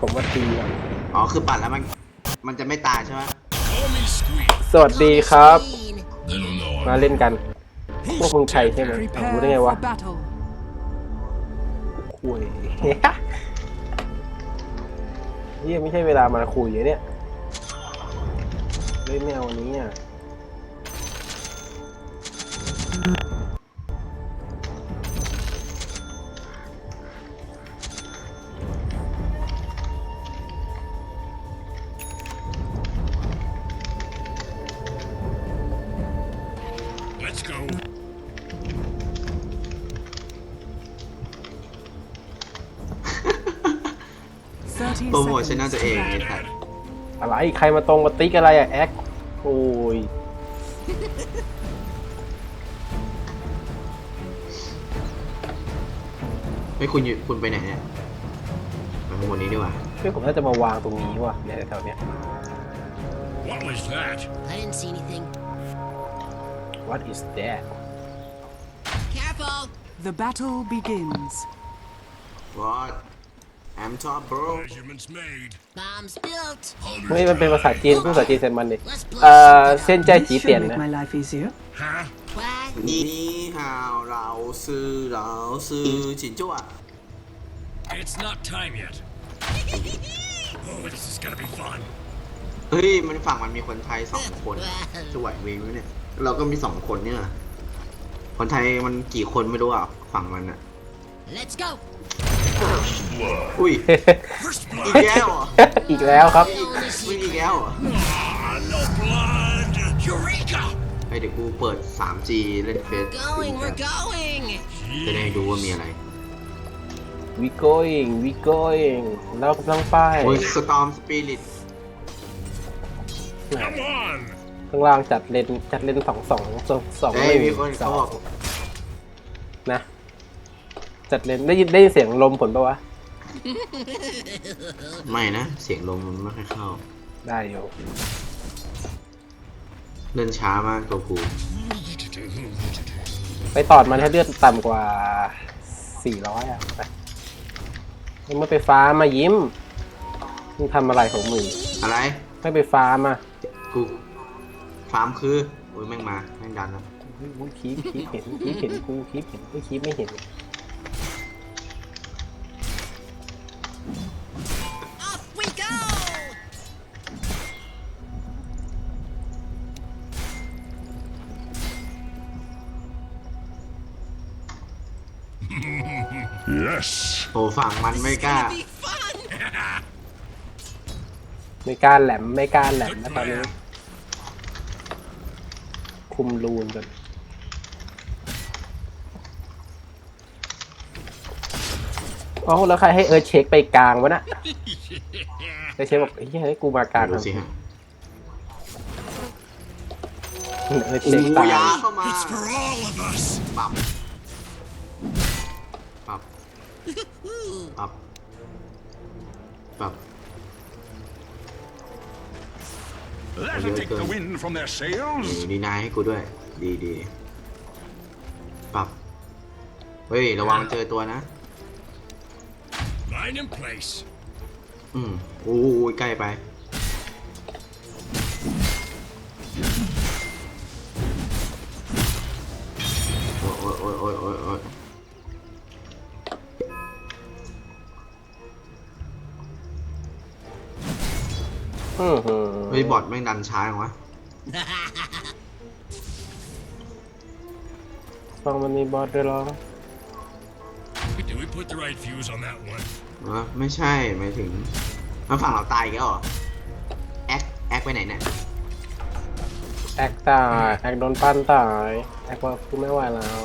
ผมว่าตีก่อนอ๋อคือปัดแล้วมันมันจะไม่ตายใช่ไหม Call me squeak. สวัสดีครับ They don't know มา I'm เล่นกัน พวกมึงใช่ใช่ไหมอ้าวรู้ได้ไง Prepare วะ for battle. คุย เฮียไม่ใช่เวลามาคุยเลยเนี่ยเล่นไม่เอาวันนี้อะ 30โปรโมทช seconds แนลตัวเอง to ไอ้ battle. สัตว์อะไรใครมาตรงมาติ๊กอะไรอะแอคโอ้ยไม่คุณอยู่คุณไปไหนเนี่ยไปข้างบนนี้ดีกว่าเพื่อนผมน่าจะมาวางตรงนี้ว่ะเนี่ยแถวเนี้ย What was that? I didn't see anything. What is that Careful! The battle begins. What I'm top bro Measurements made. Bombs built. ไม่มันเป็นภาษาจีนพูดภาษาจีนเซนมันดิ Let's เอ่อ blow เส้นใจจี This เตียน should make นะ my life easier. Huh? What? นี่ฮาวเราซื้อเราซื้อจินจั่ว It's not time yet. Oh, this is gonna be fun. เฮ้ย มันฝั่งมันมีคนไทยสองคนจะไหวเวงไหมเนี่ย เราก็มีสองคนเนี่ย คนไทยมันกี่คนไม่รู้อะ ฝั่งมันอะ Let's go! อุ้ย First อีก blood. แล้วเหรออีกแล้วครับมึงอีกแล้วเหรอ Ah, no blood. Eureka! เฮ้ยเดี๋ยวกูเปิด 3G เล่นเฟซ Going, we're going! จะได้ดูว่ามีอะไร we going we going เรากำลังไปโอ้ยสตอมสปิริต Come on. ข้างล่างจัดเลนจัดเลนสองสองสองสองเฮ้หยนึ่งมีคนสเขาอบอกงนะ จัดเลนได้ยินได้ยินเสียงลมผลปะวะ ไม่นะ เสียงลมมันไม่ค่อยเข้า ได้อยู่เล่นช้ามากตัวกูไปตอดมันให้เลือดต่ำกว่าสี่ร้อยอะไปมึงไม่ไปฟาร์มมายิ้มมึงทำอะไรของมึงอะไร ไม่ไปฟาร์มอะกูฟาร์มคือโอ้ยแม่งมา แม่งดันแล้วอุ้ยคีบคีบเห็นคีบเห็นกูคีบเห็นไม่คีบไม่เห็น โอ้ฝั่งมันไม่กล้า Be fun! ไม่กล้าแหลมไม่กล้าแหลมนะตอนนี้ คุมรูนกันอ๋อแล้วใครให้เอิร์ธเช็คไปกลางวะน่ะเอิร์ธเช็คบอกเฮ้ยให้กูมากลางดูสิฮะเอิร์ธโอ้เช็คยตายยาเข้ามา It's for all of us. ปรับปรับ ปรับปรับ That'll take the wind from their sails. ดีนายให้กูด้วย ดีดีปรับ เฮ้ย ระวังเจอตัวนะ Line in place. อืมโอ้ยใกล้ไป หือเฮ้ยบอทแม่งดันช้าจังวะฟังมันมีบอสด้วยเหรอ Did we put the right fuse on that one? เออไม่ใช่หมายถึงมันฝั่งเราตายอีกแล้วเหรอแอคแอคไปไหนเนี่ยแอคตายแอคโดนปั้นตายแอคว่ากูไม่ไหวแล้ว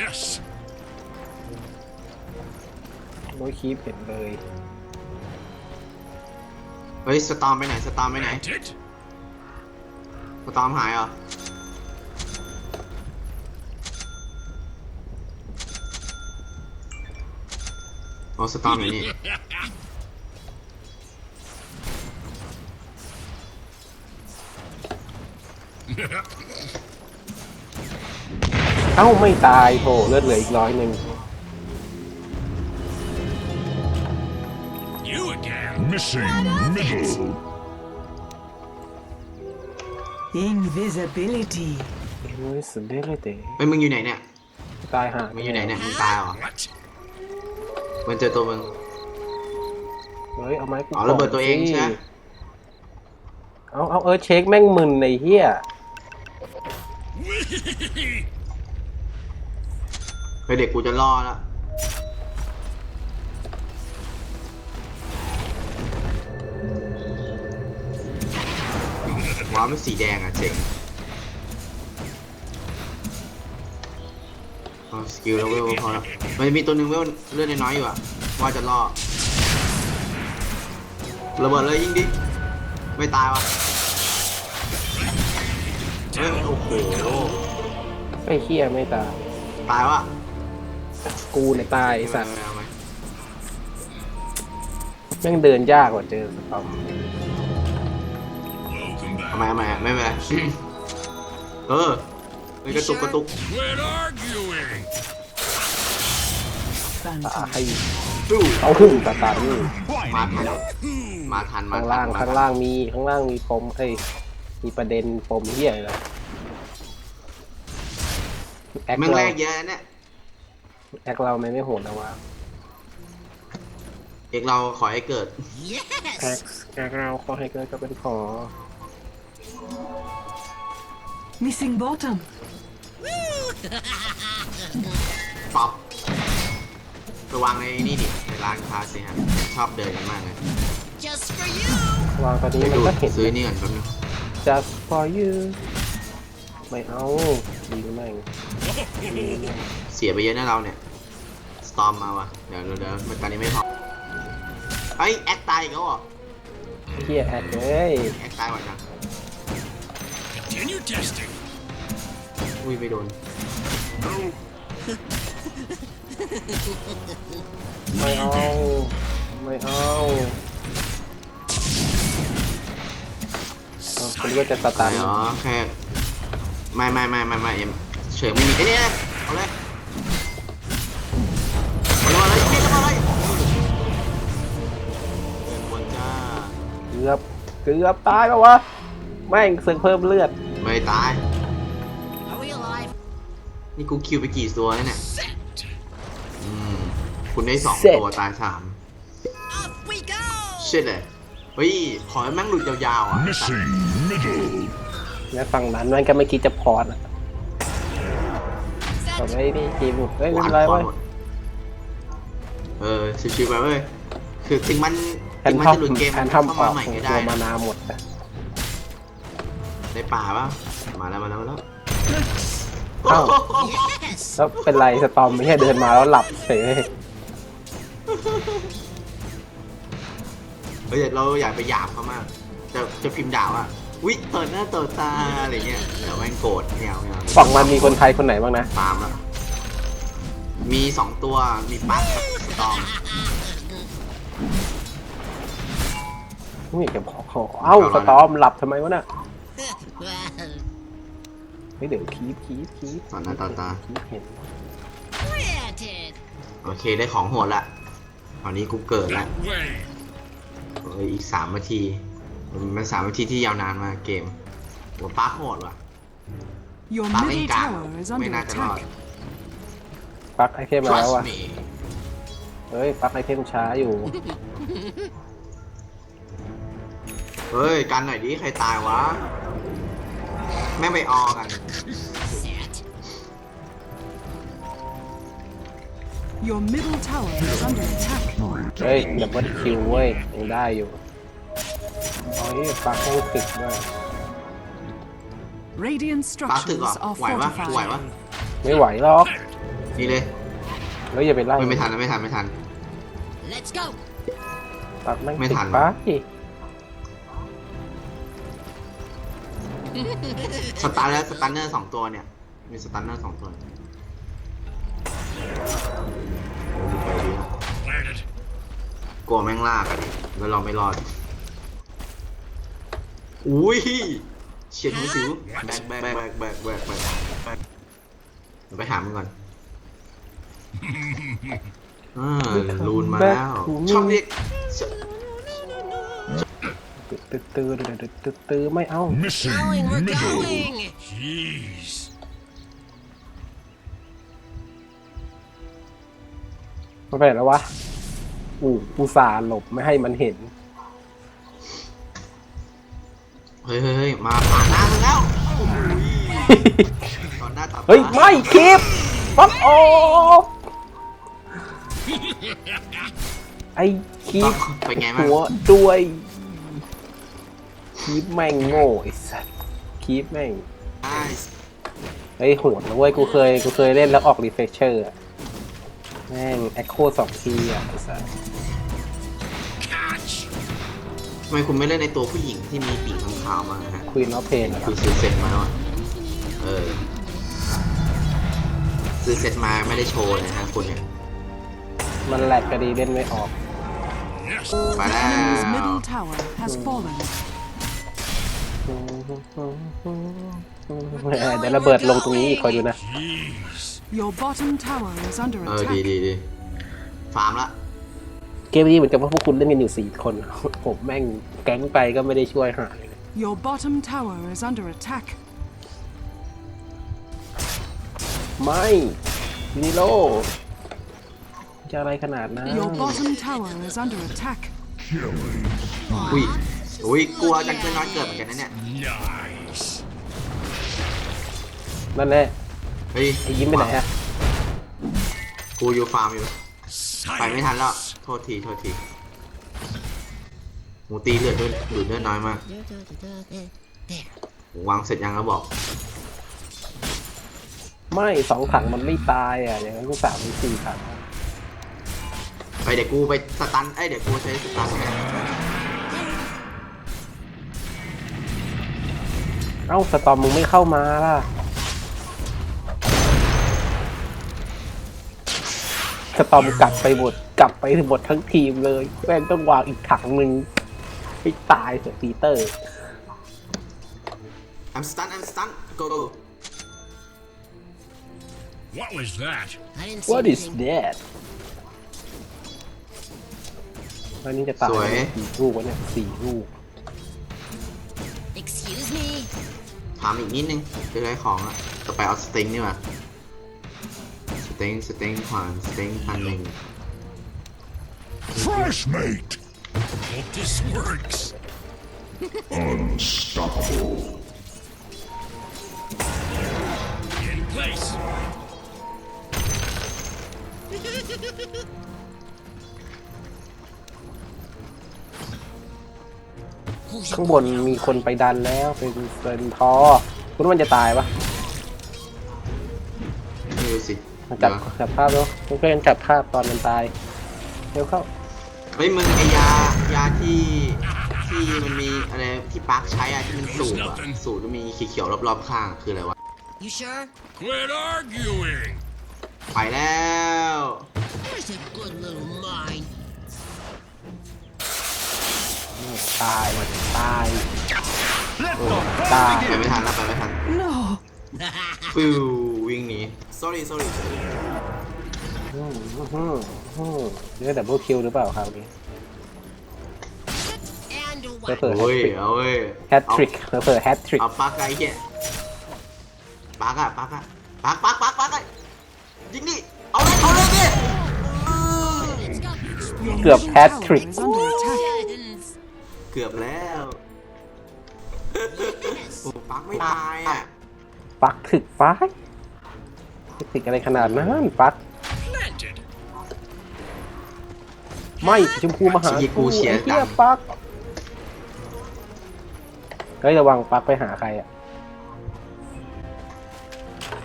Yes. โดยคีบเห็นเลย เฮ้ยสตอมไปไหนสตอมไปไหน Meant it. สตอมหายเหรออ๋อสตอมอยู่นี่ เอ้าไม่ตายโถเลือดเหลืออีกร้อยหนึ่ง Missing middle. Invisibility. invisibility เฮ้ยมึงอยู่ไหนเนี่ย ตายห่ามึงอยู่ไหนเนี่ย มึงตายเหรอ What? มันเจอตัวมึง เฮ้ย เอาไม้กูอ๋อระเบิดตัวเองก่นสิใช่ไหม เอาเอาเออเช็คแม่งมึนในเฮีย เฮ้ยเด็กกูจะรอดแล้ว ว้าวเป็นสีแดงอะเจ๋งเอาสกิลแล้วเวลพอแล้วมันจะมีตัวหนึ่งเวลเลื่อนน้อยๆอยู่อะ ว่าจะรอดระเบิดเลยยิงดิ ไม่ตายวะเฮ้ยโอ้โหไอ้เฮียไม่ตาย ตายวะกูเนี่ยตายไอ้สัตว์เอาไหมแม่งเดินยากกว่าเจอสตอม Welcome เอาไหม back. เอาไหมไม่เป็นไรเออเฮ้ยกระตุกกระตุก Quit arguing. ตา Phantom. ให้สู้เอาหึ่งตาตานี่มาทันมาทันมาข้างทัล่างนข้างล่างมีข้างล่างมีปมเอ้ยมีประเด็นปมเฮียอะไรแอคแม่งเราแรกเยอะนะเนี่ยแอคเราไม่ไม่โหดนะวะเอกเราขอให้เกิด แอ Yes. คแอคเราขอให้เกิดก็เป็นขอ Missing bottom. ป๊อปไปวางในนี่ดิในร้านค้าสิฮะ ชอบเดินกันมากเลย Just for you. วางตอนนี้ไปมันดูก็เห็น ซื้อนี่ก่อนแป๊บนึง just for you ไม่เอายิงแม่งเสียไปเยอะนะเราเนี่ย สตอมมาว่ะ เดี๋ยวเดี๋ยวเดี๋ยวมันตอนนี้ไม่พอไอ้ย แอคตายอีกแล้วเหรอเฮียแอคเอ้ยแอคตายว่ะจัง Continue testing. อุ้ยไม่โดนไม่เอา ไม่เอาเอาคุณก็จะสตาตายร์เหรอแค่ไม่ไม่ไม่ไม่ไม่เอ็มเฉยไม่มีไอ้ยเนี่ยเอาเลยเอาเลยเอาเลยเอาเลยเดินบนจ้าเกือบเกือบตายแล้ววะแม่งเสึงเพิ่มเลือด ไม่ตาย Are we alive? นี่กูคิวไปกี่ตัวแล้วเนี่ย Set. อืม คุณได้สองเสร็จตัวตายสาม Off we go. เช่ดเลยเฮ้ย ขอให้แม่งหลุดยาวๆอะ Missing middle. แล้วฝั่งนั้นมันก็ไม่คิดจะพอดอะแต่ Set. ไม่ได้ทีมเฮ้ยหไม่วาเป็นนไรคอเว้ยหมดเออชิวๆไปเว้ย คือถึงมันแพถึนงมันทอมจะหลุดเกมแพมันนทเข้าอมอมาอกใหม่ของก็ตัได้วมานะนาหมดอะ ได้ป่าปะมาแล้วมาแล้วมาแล้วเอ้า Yes. แล้วเป็นไรสตอมไม่ใช่เดินมาแล้วหลับเฉยเลยเฮ้ยเราอยากไปหยาบเขามาก จะจะพิมพ์ด่าว่าวิเปิดหน้าเปิดตาอะไรเงี้ยเดี๋ยวแม่งโกรธไม่เอาไม่เอาฝั่งมันมีคนไทยคนไหนบ้างนะตามแล้วมีสองตัวมีปั๊กกับสตอมนี่เก็บของของเอ้าสตอมหลับทำไมวะน่ะ well, เฮ้ยเดี๋ยวคีบคีบคีบต่อหน้าต่อตา คีบเห็น granted. โอเคได้ของโหดละตอนนี้กูเกิดละ That way. เอ้ยอีกสามนาที มันสามนาทีที่ยาวนานมากเกมหัวปั๊กโหดว่ะ Your ปั๊กเล่น middle กลาง tower is ไม่ under น่าจะรอด attack. ปักไอเทมมาแล้ว Trust อะ me เฮ้ยปักไอเทมช้าอยู่ เฮ้ย กันหน่อยดิ ใครตายวะ แม่งไปออกัน Set. Your middle tower is under attack. เฮ้ยดับเบิลคิวเว้ยยังได้อยู่เฮ้ยปักให้ติดด้วย Radiant ปั๊กถึก structures เหรอ are ไหวปะไหวปะ fortified. ไม่ไหวหรอกนี่เลยแล้วอย่าไปไล่ไม่ไม่ทันนะไม่ทันไม่ทัน Let's go. ปักแม่งไม่ติดทันปัก สตันแล้วสตันเนอร์สองตัวเนี่ย มีสตันเนอร์สองตัวโอ้ดีไปดีนะ Planted. กลัวแม่งลากอะดิแล้วเราไม่รอด อุ้ยเฉียดมือสิวแบกแบกแบกแบกแบกแบกแบกเดี๋ยวไปหามึงก่อนอ่าลูนมาแล้ว ชอบเรียก ตื้อตื้อตื้อตื้อตื้อไม่เอา Missing Going, we're middle. going. Jeez. มันไปไหนแล้ววะอู้อุตส่าห์หลบไม่ให้มันเห็น เฮ้ยเฮ้ยเฮ้ยมาผ่านหน้ามึงแล้วโอ้โหตอนหน้าตาเฮ้ย ไม่คลิปฟักออฟไอ้คลิปเป็นไงบ้างหัวด้วย คลิปแม่งโง่ไอ้สัสคลิปแม่งใช่เฮ้ยโหดนะเว้ยกูเคยกูเคยเล่นแล้วออกรีเฟชเชอร์อะแม่งแอคโคสองทีอะไอ้สัส Catch. ทำไมคุณไม่เล่นในตัวผู้หญิงที่มีปีกข้างขาวมาฮะคุยน้อเพนอะคือซื้อเซ็ตมาแล้วอะเออซื้อเซ็ตมาไม่ได้โชว์เลยฮะคุณเนี่ยมันแหลกก็ดีเล่นไม่ออก Yes. ไปแล้ว Enemy's middle tower has fallen. เออเดี๋ยวระเบิดลงตรงนี้อีกคอยดูนะ Jeez. Your bottom tower is under เออดี attack. ดีดีฟาร์มละเกมนี้เหมือนกับว่าพวกคุณเล่นกันอยู่สี่คน ผมแม่งแก๊งไปก็ไม่ได้ช่วยหาเลย Your bottom tower is under attack. ไม่นิโลจะอะไรขนาดนั้น Your bottom tower is under attack. อุ้ย อุ้ยกลัวจังเกินน้อยเกิดเหมือนกันนะเนี่ย Nice. นั่นแหละเฮ้ยไอ้ยิ้มไปไหนอะกูอยู่ฟาร์มอยู่ ไปไม่ทันแล้ว โทษที โทษที หมูตีเลือดด้วยดูดเลือดน้อยมาก There. วางเสร็จยังแล้วบอก ไม่สองถังมันไม่ตายอะอย่างนั้นกูสามหรือสี่ถังไปเดี๋ยวกูไปสตัน เอ้ยเดี๋ยวกูใช้สตันไง เอ้าสตอมมึงไม่เข้ามาล่ะ สตอมกลับไปหมดกลับไปหมดทั้งทีมเลยแม่งต้องวางอีกถังหนึ่งให้ตายเถอะปีเตอร์ I'm stun I'm stun go go What was that? I didn't see What is anything. that วันนี้จะตายสวยสี่ลูกวะเนี่ยสี่ลูกามอีกนิดนึงจะได้ของอะต่อไปเอาสติงนี่มาสติงสติงผ่านสติงพันหนึ่ง Fresh mate. Hope this works. Unstoppable. In place. ข้างบนมีคนไปดันแล้วเป็นเป็นทอคุณว่ามันจะตายปะไม่รู้สิมาจับจับภาพแล้วเพื่อนๆจับภาพตอนมันตายเร็วเข้าเฮ้ยมึงไอยายาที่ที่มันมีอะไรที่ปาร์คใช้อะที่มันสูบอะสูบแล้วมีเขียวๆรอบๆข้างคืออะไรวะ You sure? Quit arguing. ไปแล้ว There's a good little mine. ตายตายโอ้ตายไปไม่ทันแล้วไปไม่ทัน No. ฟิววิ่งหนี sorry sorry sorry อืมอืมอืมเรื่องดับเบิลคิวหรือเปล่าคราวนี้ And เผื่อ what? เผื่อโอ้ยเอาเว้ยแฮตทริกเผื่อเผื่อแฮตทริกเอาปาร์คไอ้เหี้ยปาร์คอะปาร์คอะปาร์คปาร์คปาร์คปาร์คอะยิงดิเอาเลยเอาเลยดิ Let's go. Your Good middle hat tower trick. is under attack. Yes. เกือบแล้วโอ้ปาร์คไม่ตายอะปักถึกปักถึกอะไรขนาดนั้นปัก Planted. ไม่สีชมพูมาหาชี้กูเชียร์ไอ้เหี้ยจังปักเฮ้ยระวังปักไปหาใครอะ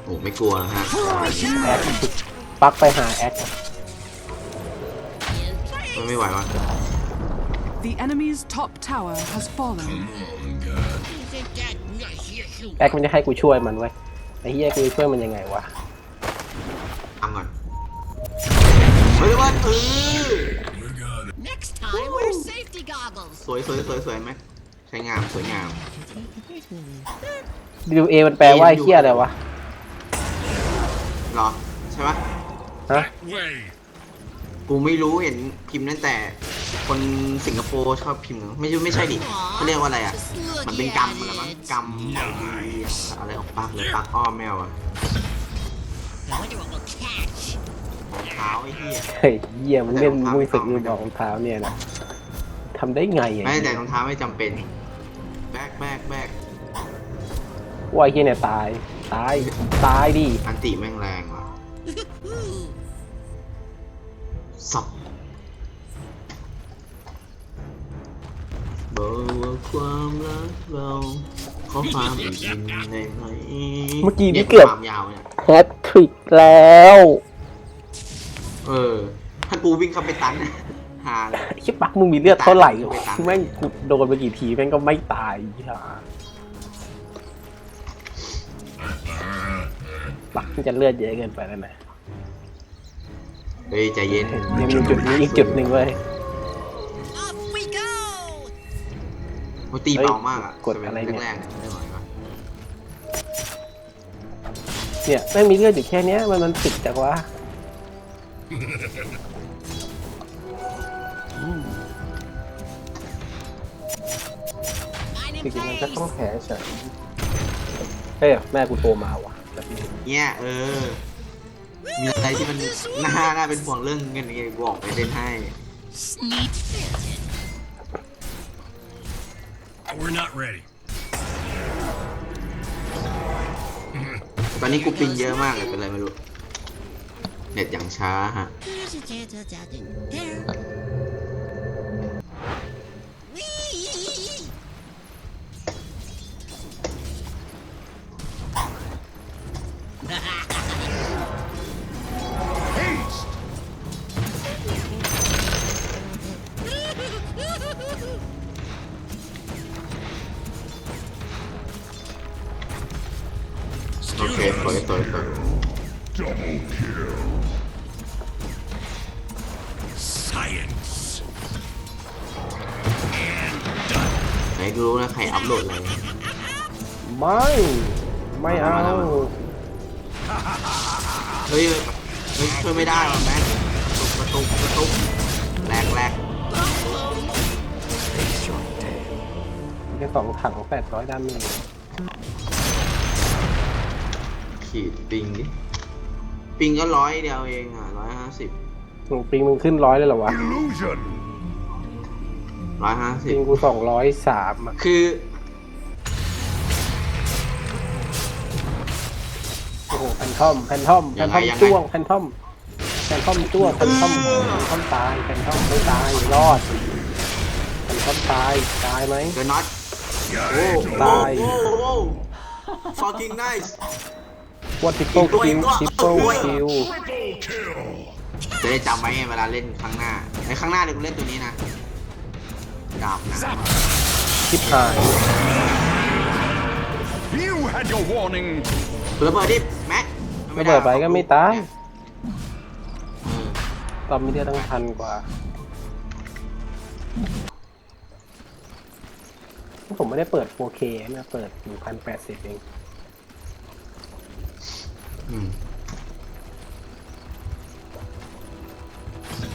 โอ้ไม่กลัวฮะแอคปักไปหาแอค In place. ไม่ไหววะ The enemy's top tower has fallen. Isn't that nice? Yes, you แอคมันจะให้กูช่วยมันไว้ยไอ้เหี้ยกูจะช่วยมันยังไงวะทำก่อนเฮ้ยว่าเออ We're gonna. Next time, wear safety goggles. สวยสวยสวยสวยไหมใช้งามสวยงาม ดูเอมันแปลว่าไอ้เหี้ยอะไรวะเหรอ ใช่ปะฮะ Way. กูกูไม่รู้เห็นพิมพ์ตั้งแต่ คนสิงคโปร์ชอบพิมพ์ไม่ใช่ไม่ใช่ดิเขาเรียกว่าอะไรอะ มันเป็นกรรมอะไรมั้งกรรมอะไรของปักหรือปักอ้อมแมวอะ I wonder what we'll catch. รองเท้าไอ้เหี้ยเฮ้ยเยี่ยมงเล่นมือสึกมือบอกรองเท้าเนี่ยนะทำได้ไงอะไม่แต่รองเท้าไม่จำเป็น แบกแบกแบกว่าไอ้เฮียเนี่ยตาย ตาย ตายดิอันติแม่งแรงว่ะ สับบอกว่าความรักเราขอความอีกนิดได้ไหมเมื่อกี้นี่ยเกือบ ความยาวเนี่ยแฮตทริกแล้ว เออถ้ากูวิ่งเข้าไปตันหาเลย ไอ้ชิบปักมึงมีเลือดเท่าไหร่ไม่ตาย แม่งกูโดนไปกี่ทีแม่งก็ไม่ตายฮ่าปักมันจะเลือดเยอะเกินไปแล้วนะ เฮ้ยใจเย็นยังมีจุดนี้อีกจุดหนึ่งเว้ย Off we go! โอ้ยตีเบามากอะกดอะไรเนี่ย แรกๆเนี่ยไม่ไหววะเนี่ยแม่งมีเลือดอยู่แค่เนี้ยมันมันติดจากวะ I'm จ in ริงๆมันก็ place. ต้องแผลเฉยเฮ้ยแม่กูโทรมาว่ะแบบนี้เนี่ยเออ มีอะไรที่มันน่าน่าเป็นห่วงเรื่องเงินไงบอกไปเล่นให้ Sneak fitted. We're not ready. ตอนนี้กูปิงเยอะมากเลยเป็นไรไม่รู้ เน็ตอย่างช้าฮะ There's a chance of that in there. โอเคสวยสวยสวย Double kill. Science. ไหนกูรู้นะใครอัพโหลดอะไรไม่ ไม่เอา เฮ้ยเฮ้ยช่วยไม่ได้ว่ะแม่งกระตุกกระตุกกระตุกแหลกแหลกแค่สองถังแปดร้อยดาเมจ ขีดปิงดิปิงก็ร้อยเดียวเองอะร้อยห้าสิบหนูปิงมึงขึ้นร้อยเลยเหรอวะ Illusion. ร้อยห้าสิปิบงกูสองร้อยสามอะคือโอ้โหแพนทอมแพนทอมแพนทอมจ้วงแพนทอมแพนทอมจ้วงแพนทอมแพนทอมตายแพนทอมไม่ตายรอดแพนทอมตายตายไหม เดอะน็อตโอ้ตาย โอ้โห fucking nice ว่าทิปเปิลคิวทิปเปิลคิว Triple kill. จะได้จำไว้ไงเวลาเล่นครั้งหน้าในครั้งหน้าเดี๋ยวกูเล่นตัวนี้นะดาบนะชิปหาย You had your warning. ระเบิดดิแม็กระเบิดไปก็ไม่ตายเออตอนมีเลือดตั้งพันกว่า ผมไม่ได้เปิด 4K นะเปิด 1080 เองอืม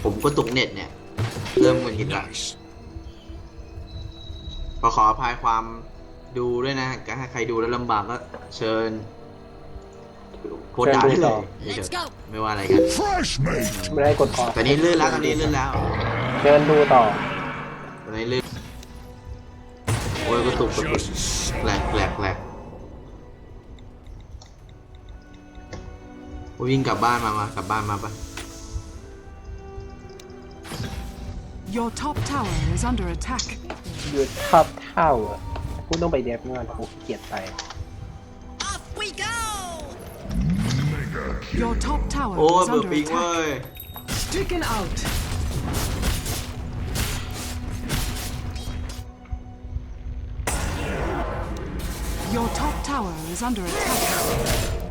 ผมก็ตกเน็ตเนี่ย เริ่มหงุดหงิดละ Nice. ขอขออภัยความดูด้วยนะก็ถ้าใครดูแล้วลำบากก็เชิญโพสต์ด่าได้เลย Let's go ไม่ว่าอะไรกัน Fresh mate. ไม่ได้กดออกตอนนี้ลื่นแล้วตอนนี้ลื่นแล้วเดินดูต่อตอนนี้ลื่นโอ้ยกระตุกกระตุก Just แหลกแหลกแหลก โอ้ยวิ่งกลับบ้านมามากลับบ้านมาปะ Your top tower is under attack. อยู่ชอบเท่าอะกูต้องไปเดฟงานกูขี้เกียดไป Off we go! Your top tower โอ้ย is เบื่อ under ปิงเว้ attack. ย Stricken out. Your top tower is under attack.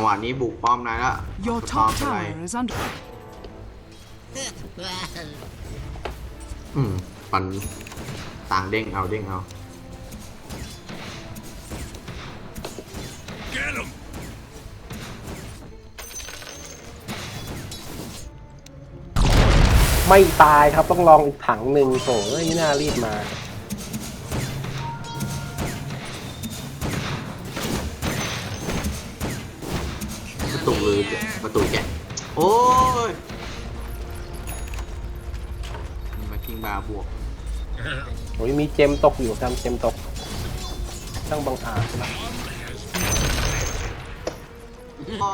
จังหวะนี้บุกป้อมนายแล้ว Your ป้อม top เป็นไร tower is under. อืมปันต่างเด้งเอาเด้งเอา get him! ไม่ตายครับต้องลองอีกถังหนึ่งโถเอ้ยน่ารีบมา ประตูแกะโอ้ยมาคิงบาร์บวกโอ้ยมีเจมตกอยู่ทำเจมตกช่างบังอาจนะอ๋อ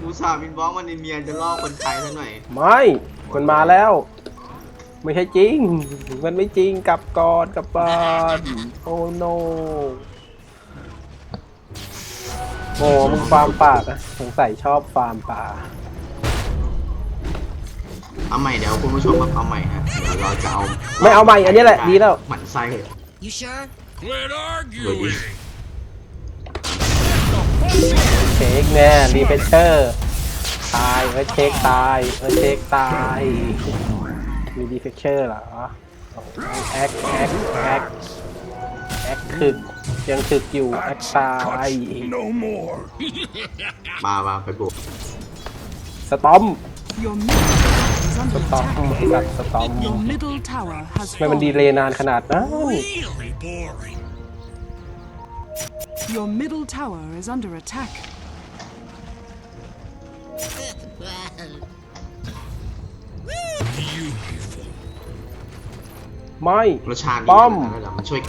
มูซาห์บินบล็อกมันเนียนๆจะล่อคนไทยซะหน่อย ไม่มันมาแล้ว ไม่ใช่จริง มันไม่จริงกลับก่อนกลับบ้านโอ้โน โอ้มึงฟาร์มป่าอะสงสัยชอบฟาร์มป่า เอาใหม่เดี๋ยวคุณผู้ชมครับเอาใหม่ฮะเดี๋ยวเราจะเอาไม่เอาใหม่อันนี้แหละดีแล้ว หมั่นไส้ You sure? Quit arguing! เช็คแน่รีเฟชเชอร์ตายเออเช็คตายเออเช็คตายมีดีเฟชเชอร์เหรอโอ้โหแอคแอคแอคแอคถึก ยังถึกอยู่แอคตาย No more. มามาไปบวกสตอม Your middle tower is ส under ตอม attack. ไอ้สัตว์สตอม Your middle tower has ทำไมมันดีเล fallen. ย์นานขนาดนั้น Really boring. Your middle tower is under attack. well, Beautiful. ไม่ รสชาติดีป้อมแล้วเดี๋ยวมันช่วย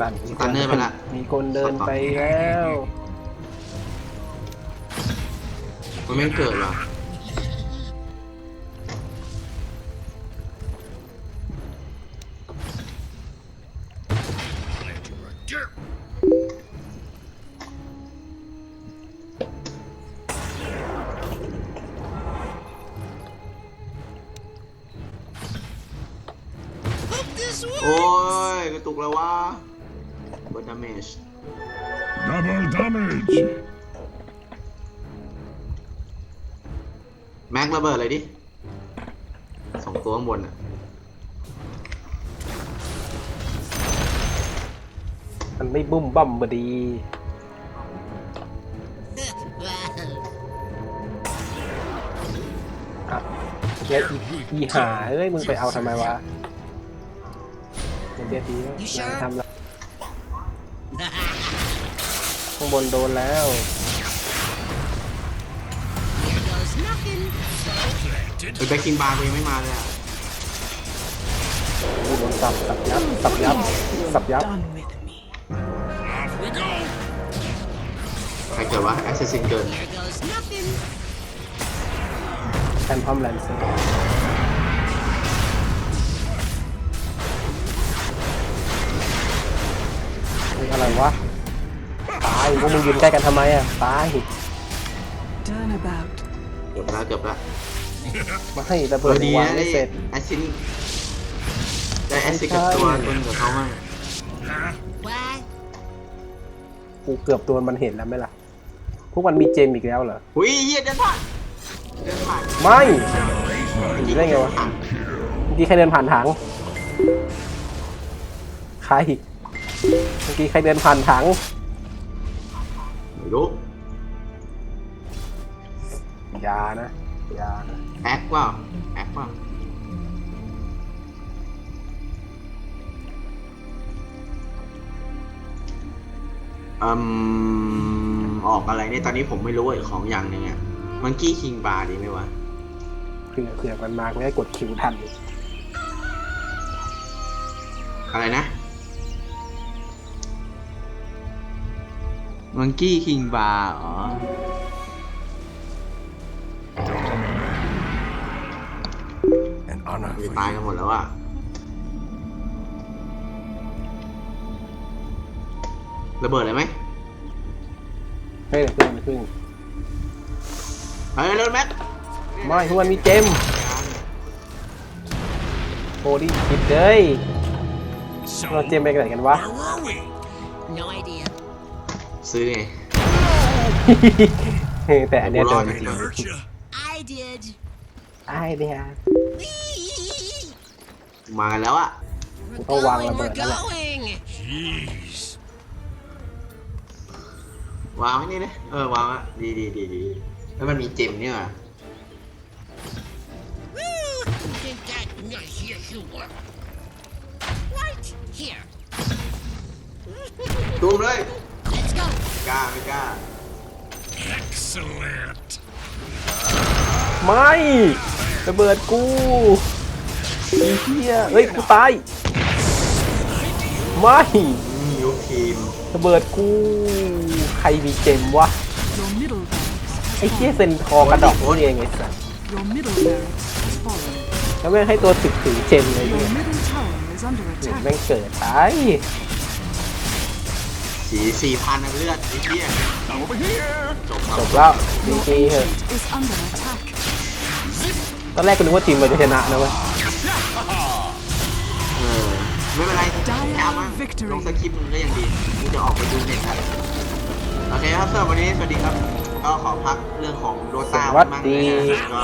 นั่นสตันเนอร์ไปละ มีคนเดินไปแล้วมันไม่เกิดหรอ Glad you're a jerk. โอ้ยกระตุกแล้ววะ เบิร์ดดาเมจ Double damage. แม็กระเบิดเลยดิสองตัวข้างบนอะมันไม่บุ้มบั่มบดี well. อะแล้วอีอีหาเอ้ย มึงไปเอาทำไมวะมันเดียดีแล้วนายทำแล้ บนโดนแล้ว Here goes nothing. Planted. ไอ้แบ็คกิงบาร์กูยังไม่มาเลยอะโดนสับสับยับสับยับสับยับ Done with me. Off we go. ใครเกิดวะแอสซิสซินเกิด Here goes nothing. แทนพร้อมแลนเซอร์นี่อะไรวะตายพวกมึงยืนใกล้กันทำไมอะตาย Turnabout. เกือบแล้วเกือบแล้วมาให้ระเอเบิดอดีวางนะไม่ได้เสร็จ แอสซินได้แอสซินกับตัวตัวหนึงกับเขามาก Why? กูเกือบตัวมันเห็นแล้วไหมล่ะ พวกมันมีเจมอีกแล้วเหรอหุ้ยเหี้ยเดินผ่านเดินผ่านไม่หนีได้ไงวะเมื่อกี้ใครเดินผ่านถัง ใคร เมื่อกี้ใครเดินผ่านถังไม่ รู้อยานะอยานะแอคว่าแอคว่าอืมออกอะไรเนี่ยตอนนี้ผมไม่รู้ไอ้ของอย่างหนึ่งอะมันกี้คิงบาร์ดีไหมวะเผื่อเผื่อมันมาไม่ได้กดคิวทันอะไรนะ มังกี้คิงบาร์อ๋อ An honor จะ for ตาย you. กันหมดแล้วอะระเบิดเลยไหมเฮ้ยเพิ่งเพิ่งเฮ้ยเร็วแม็กไม่ทุกวันมีเจมโอ้ดิคิดเลย So, เราเจมไปไหนกันวะ where were we? No idea. ซื้อไงแต่อันเนี้ยกูรโดอดนไหม Did it hurt you? I did. ไอเดีย Whee! มากันแล้วอะ We're Oh, wow, going, we're Roberta. going. Jeez. วางไว้นี่เลยเออวางอะดีดีดีดีแล้วมันมีเจมเนี่ยว่ะ Woo! Think that nice? Yes, you were. Right here. ตูมเลย Let's go. กล้าไม่กล้า Excellent. ไม่ระเบิดกูไอ้เหี้ยเฮ้ยกูตายไม่อืมยกทีมระเบิดกูใครมีเจมวะ Your middle barracks ไอ้ has เหี้ย fallen. เซนทอร์กระดอกนี่เองไอ้สัส Your middle barracks has fallen. แล้วแม่งให้ตัวถึกถือเจมเลย Your เนี่ย middle tower is under แม่ง attack. เกิดตาย สีสี่พันเลือดไอ้เหี้ย Over here. จบครัจบบแล้วดี Your จีเหอะ ancient is under attack. ตอนแรกกูนึกว่าทีมเราจะชนะนะเว้ยเออไม่เป็นไร Dire จำมา victory ลงสคริปต์มึงก็ยังดีมึงจะออกไปดูเน็ตครับโอเคครับสำหรับวันนี้สวัสดีครับ ก็ขอพักเรื่องของโดสตาวัสมากดีเลยนะก็